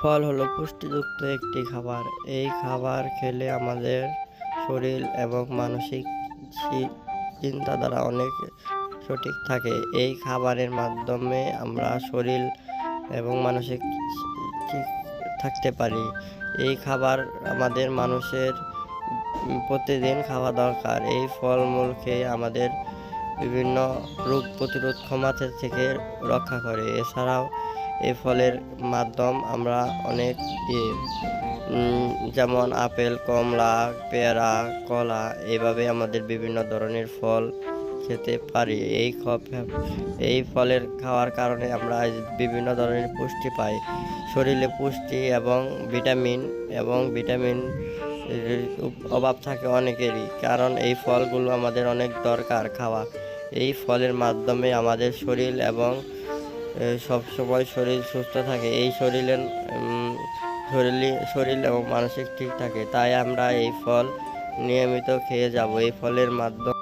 ফল হলো পুষ্টিযুক্ত একটি খাবার। এই খাবার খেলে আমাদের শরীর এবং মানসিক চিন্তাধারা অনেক সঠিক থাকে। এই খাবারের মাধ্যমে আমরা শরীর এবং মানসিক ঠিক থাকতে পারি। এই খাবার আমাদের মানুষের প্রতিদিন খাওয়া দরকার। এই ফলমূল খেয়ে আমাদের বিভিন্ন রোগ প্রতিরোধ ক্ষমতা থেকে রক্ষা করে। এছাড়াও এই ফলের মাধ্যম আমরা অনেক ইয়ে, যেমন আপেল কমলা পেয়ারা কলা এইভাবে আমাদের বিভিন্ন ধরনের ফল খেতে পারি। এই এই ফলের খাওয়ার কারণে আমরা বিভিন্ন ধরনের পুষ্টি পাই। শরীরে পুষ্টি এবং ভিটামিন এবং ভিটামিন অভাব থাকে অনেকেরই কারণ এই ফলগুলো আমাদের অনেক দরকার খাওয়া। এই ফলের মাধ্যমে আমাদের শরীর এবং সব সময় শরীর সুস্থ থাকে। এই শরীরের শরীর শরীর এবং মানসিক ঠিক থাকে। তাই আমরা এই ফল নিয়মিত খেয়ে যাব। এই ফলের মাধ্যমে